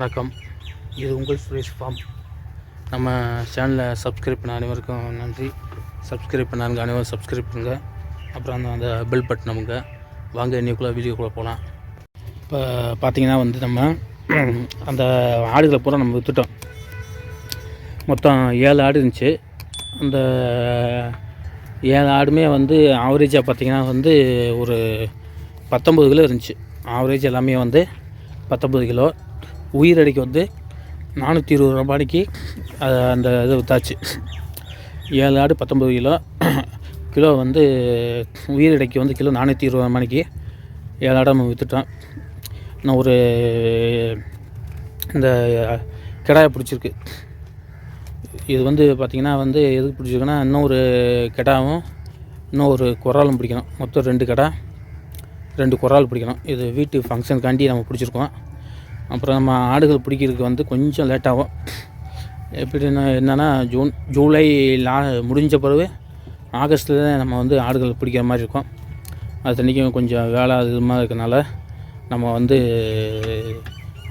வணக்கம். இது உங்கள் சுரேஷ் ஃபார்ம். நம்ம சேனலை சப்ஸ்கிரைப் பண்ண அனைவருக்கும் நன்றி. சப்ஸ்கிரைப் பண்ணாங்க அனைவரும் சப்ஸ்கிரைப் பண்ணுங்கள் அப்புறம் அந்த அந்த பெல் பட்டன் நமக்கு வாங்க இன்னைக்குள்ளே வீடியோக்குள்ளே போகலாம் இப்போ பார்த்தீங்கன்னா வந்து நம்ம அந்த ஆடுகளை பூரா நம்ம விற்றுட்டோம் மொத்தம் ஏழு ஆடு இருந்துச்சு. அந்த ஏழு ஆடுமே வந்து ஆவரேஜாக பார்த்தீங்கன்னா வந்து ஒரு பத்தொம்பது கிலோ இருந்துச்சு. ஆவரேஜ் எல்லாமே வந்து பத்தொம்பது கிலோ. உயிரடிக்கு வந்து நானூற்றி இருபது ரூபாய்க்கு அதை அந்த இது விற்றாச்சு ஏழு ஆடு பத்தொம்பது கிலோ. கிலோ வந்து உயிரடைக்கு வந்து கிலோ நானூற்றி இருபது ரூபாய்க்கு ஏழு ஆடாக நம்ம விற்றுட்டோம் இன்னும் ஒரு இந்த கிடாயை பிடிச்சிருக்கு. இது வந்து பார்த்திங்கன்னா வந்து எதுக்கு பிடிச்சிருக்குன்னா இன்னும் ஒரு கிடாவும் இன்னும் ஒரு குராலும் பிடிக்கணும். மொத்தம் ரெண்டு கடை ரெண்டு குரால் பிடிக்கணும். இது வீட்டு ஃபங்க்ஷனுக்காண்டி நம்ம பிடிச்சிருக்கோம். அப்புறம் நம்ம ஆடுகள் பிடிக்கிறதுக்கு வந்து கொஞ்சம் லேட்டாகும் எப்படின்னா என்னென்னா ஜூன் ஜூலை லா முடிஞ்ச பிறகு ஆகஸ்ட்டில் தான் நம்ம வந்து ஆடுகள் பிடிக்கிற மாதிரி இருக்கும். அது தண்ணிக்கும் கொஞ்சம் வேலை அதிகமாக இருக்கனால நம்ம வந்து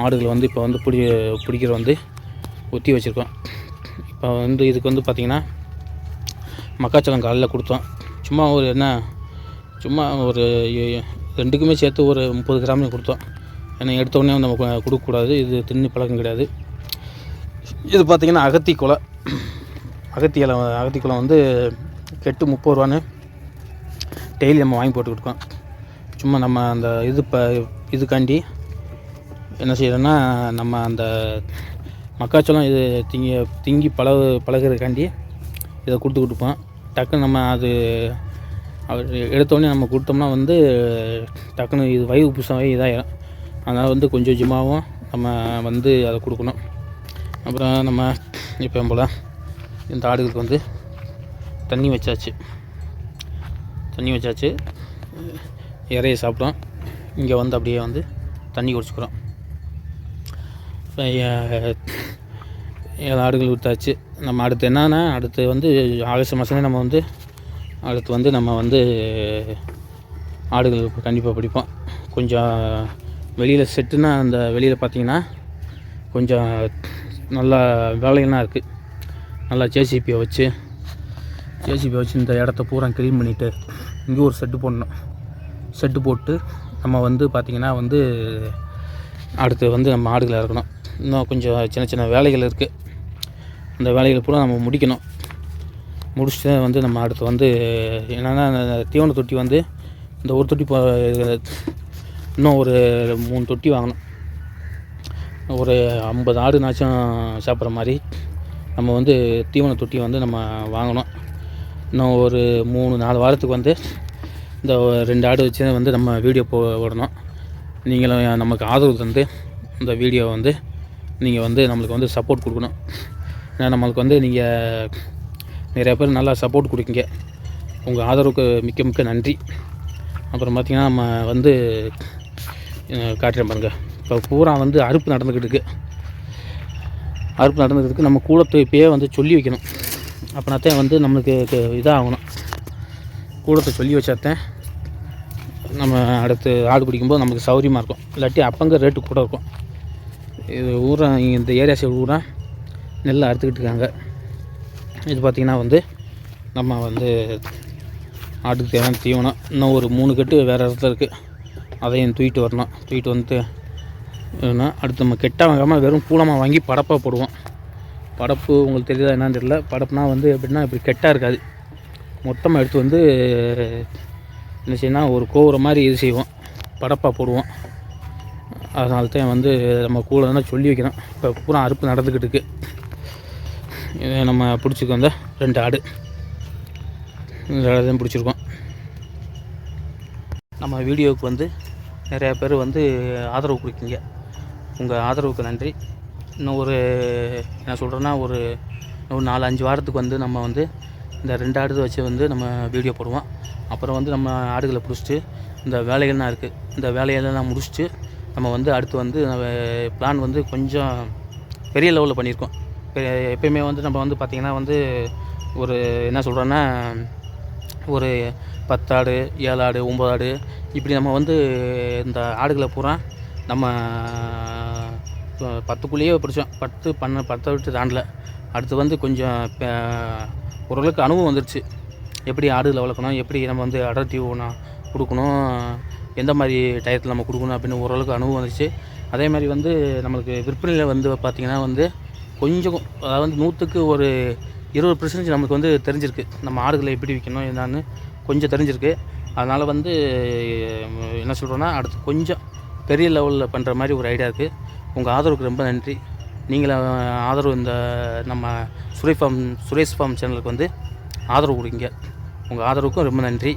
ஆடுகளை வந்து இப்போ வந்து பிடி பிடிக்கிற வந்து ஒத்தி வச்சுருக்கோம். இப்போ வந்து இதுக்கு வந்து பார்த்திங்கன்னா மக்காச்சோளம் காலையில் கொடுத்தோம். சும்மா ஒரு என்ன சும்மா ஒரு ரெண்டுக்குமே சேர்த்து ஒரு முப்பது கிராம் கொடுத்தோம். ஏன்னா எடுத்தோடனே வந்து நம்ம கொடுக்கக்கூடாது. இது தின்னு பழக்கம் கிடையாது. இது பார்த்திங்கன்னா அகத்தி குலை. அகத்தி இலை அகத்தி குலை வந்து கெட்டு முப்பது ரூபான்னு டெய்லி நம்ம வாங்கி போட்டு இருக்கோம். சும்மா நம்ம அந்த இது ப இதுக்காண்டி என்ன செய்யறோன்னா நம்ம அந்த மக்காச்சோளம் இது திங்கி திங்கி பழகு பழகுறதுக்காண்டி இதை கொடுத்து கொடுப்போம் டக்குன்னு நம்ம அது எடுத்தோடனே நம்ம கொடுத்தோம்னா வந்து டக்குன்னு இது வயிறு புதுசாகவே இதாகிடும் அதனால் வந்து கொஞ்சம் கொஞ்சமாகவும் நம்ம வந்து அதை கொடுக்கணும். அப்புறம் நம்ம இப்போ போல் இந்த ஆடுகளுக்கு வந்து தண்ணி வச்சாச்சு. தண்ணி வச்சாச்சு. இறைய சாப்பிட்டோம். இங்கே வந்து அப்படியே வந்து தண்ணி குடிச்சுக்கிறோம். இப்போ ஏழு ஆடுகள் விட்டாச்சு. நம்ம அடுத்து என்னன்னா அடுத்து வந்து ஆகஸ்ட் மாதமே நம்ம வந்து அடுத்து வந்து நம்ம வந்து ஆடுகள் கண்டிப்பாக பிடிப்போம். கொஞ்சம் வெளியில் செட்டுனா அந்த வெளியில் பார்த்தீங்கன்னா கொஞ்சம் நல்லா வேலையெல்லாம் இருக்குது நல்லா ஜேசிபியை வச்சு ஜேசிபியை வச்சு இந்த இடத்த பூரா க்ளீன் பண்ணிவிட்டு இங்கே ஒரு செட்டு போடணும். செட்டு போட்டு நம்ம வந்து பார்த்திங்கன்னா வந்து அடுத்து வந்து நம்ம ஆடுகளை இறக்கணும். இன்னும் கொஞ்சம் சின்ன சின்ன வேலைகள் இருக்குது அந்த வேலைகளை பூரா நம்ம முடிக்கணும். முடிச்சுட்டு வந்து நம்ம அடுத்து வந்து என்னென்னா தீவன தொட்டி வந்து இந்த ஒரு தொட்டி போ இன்னும் ஒரு மூணு தொட்டி வாங்கணும். ஒரு ஐம்பது ஆடுனாச்சும் சாப்பிட்ற மாதிரி நம்ம வந்து தீவன தொட்டி வந்து நம்ம வாங்கணும். இன்னும் ஒரு மூணு நாலு வாரத்துக்கு வந்து இந்த ரெண்டு ஆடு வச்சு வந்து நம்ம வீடியோ போ விடணும் நீங்களும் நமக்கு ஆதரவு தந்து இந்த வீடியோ வந்து நீங்கள் வந்து நம்மளுக்கு வந்து சப்போர்ட் கொடுக்கணும். ஏன்னா நம்மளுக்கு வந்து நீங்கள் நிறைய பேர் நல்லா சப்போர்ட் கொடுக்கீங்க. உங்கள் ஆதரவுக்கு மிக்க மிக்க நன்றி. அப்புறம் பார்த்திங்கன்னா நம்ம வந்து காட்டுறேன் பாருங்கள் இப்போ பூரா வந்து அறுப்பு நடந்துக்கிட்டு இருக்குது அறுப்பு நடந்துக்கிறதுக்கு நம்ம கூடத்தை இப்பயே வந்து சொல்லி வைக்கணும். அப்படின்னாத்தான் வந்து நம்மளுக்கு இதாகணும். கூடத்தை சொல்லி வச்சாத்தான் நம்ம அடுத்து ஆடு பிடிக்கும்போது நமக்கு சௌகரியமாக இருக்கும். இல்லாட்டி அப்பங்க ரேட்டு கூட இருக்கும். இது ஊரை இந்த ஏரியா சைடு ஊரா நெல் அறுத்துக்கிட்டு இருக்காங்க. இது பார்த்திங்கன்னா வந்து நம்ம வந்து ஆட்டுக்கு தேவையான தீவனம். இன்னும் ஒரு மூணு கட்டு வேறு இடத்துல இருக்குது அதையும் தூக்கிட்டு வரணும். தூக்கிட்டு வந்துட்டு அடுத்து நம்ம கெட்டா வாங்காமல் வெறும் கூலமாக வாங்கி படப்பாக போடுவோம். படப்பு உங்களுக்கு தெரியுதா என்னன்னு தெரியல. படப்புனா வந்து எப்படின்னா இப்படி கெட்டாக இருக்காது. மொத்தமாக எடுத்து வந்து என்ன செய்யணும் ஒரு கோவுற மாதிரி இது செய்வோம். படப்பாக போடுவோம். அதனால தான் வந்து நம்ம கூலன்னா சொல்லி வைக்கணும். இப்போ பூரா அறுப்பு நடந்துக்கிட்டு இருக்கு. இதை நம்ம பிடிச்சிக்க வந்த ரெண்டு ஆடு. இந்த ஆடையும் பிடிச்சிருக்கோம். நம்ம வீடியோவுக்கு வந்து நிறையா பேர் வந்து ஆதரவு கொடுக்கீங்க. உங்கள் ஆதரவுக்கு நன்றி. இன்னும் ஒரு என்ன சொல்கிறேன்னா ஒரு ஒரு நாலு அஞ்சு வாரத்துக்கு வந்து நம்ம வந்து இந்த ரெண்டு ஆடு வச்சு வந்து நம்ம வீடியோ போடுவோம். அப்புறம் வந்து நம்ம ஆடுகளை பிடிச்சிட்டு இந்த வேலைகள்லாம் இருக்குது இந்த வேலையெல்லாம் முடிச்சுட்டு நம்ம வந்து அடுத்து வந்து பிளான் வந்து கொஞ்சம் பெரிய லெவலில் பண்ணியிருக்கோம். எப்பயுமே வந்து நம்ம வந்து பார்த்திங்கன்னா வந்து ஒரு என்ன சொல்கிறோன்னா ஒரு பத்து ஆடு ஏழு ஆடு ஒம்பது ஆடு இப்படி நம்ம வந்து இந்த ஆடுகளை பூரா நம்ம பத்துக்குள்ளேயே பிடிச்சோம். பத்து பண்ண பத்தை விட்டு தாண்டல. அடுத்து வந்து கொஞ்சம் ஓரளவுக்கு அனுபவம் வந்துருச்சு. எப்படி ஆடுகளை வளர்க்கணும் எப்படி நம்ம வந்து அடர் தீவனம் கொடுக்கணும் எந்த மாதிரி டயத்தில் நம்ம கொடுக்கணும் அப்படின்னு ஓரளவுக்கு அனுபவம் வந்துச்சு அதே மாதிரி வந்து நம்மளுக்கு விற்பனையில் வந்து பார்த்திங்கன்னா வந்து கொஞ்சம் அதாவது நூற்றுக்கு ஒரு இருபது பர்சன்டேஜ் நமக்கு வந்து தெரிஞ்சிருக்கு. நம்ம ஆடுகளை எப்படி விற்கணும் என்னான்னு கொஞ்சம் தெரிஞ்சிருக்கு. அதனால் வந்து என்ன சொல்கிறோன்னா அடுத்து கொஞ்சம் பெரிய லெவலில் பண்ணுற மாதிரி ஒரு ஐடியா இருக்குது உங்கள் ஆதரவுக்கு ரொம்ப நன்றி. நீங்கள ஆதரவு இந்த நம்ம சுரேஷ் ஃபார்ம் சுரேஷ் ஃபார்ம் சேனலுக்கு வந்து ஆதரவு கொடுங்க. உங்கள் ஆதரவுக்கும் ரொம்ப நன்றி.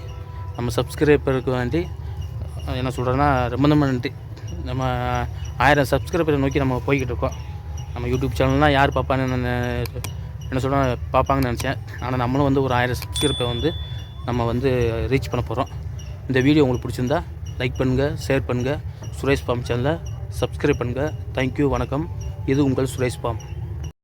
நம்ம சப்ஸ்கிரைபருக்கு நன்றி. என்ன சொல்கிறேன்னா ரொம்ப ரொம்ப நன்றி. நம்ம ஆயிரம் சப்ஸ்கிரைபரை நோக்கி நம்ம போய்கிட்டு இருக்கோம். நம்ம யூடியூப் சேனல்னால் யார் பார்ப்பான்னு என்ன சொல்ல பார்ப்பாங்கன்னு நினச்சேன். ஆனால் நம்மளும் வந்து ஒரு ஆயிரம் சப்ஸ்கிரைப்பை வந்து நம்ம வந்து ரீச் பண்ண போகிறோம் இந்த வீடியோ உங்களுக்கு பிடிச்சிருந்தா லைக் பண்ணுங்கள் ஷேர் பண்ணுங்கள் சுரேஷ் ஃபார்ம் சேனலை சப்ஸ்கிரைப் பண்ணுங்கள் தேங்க்யூ வணக்கம். இது உங்கள் சுரேஷ் ஃபார்ம்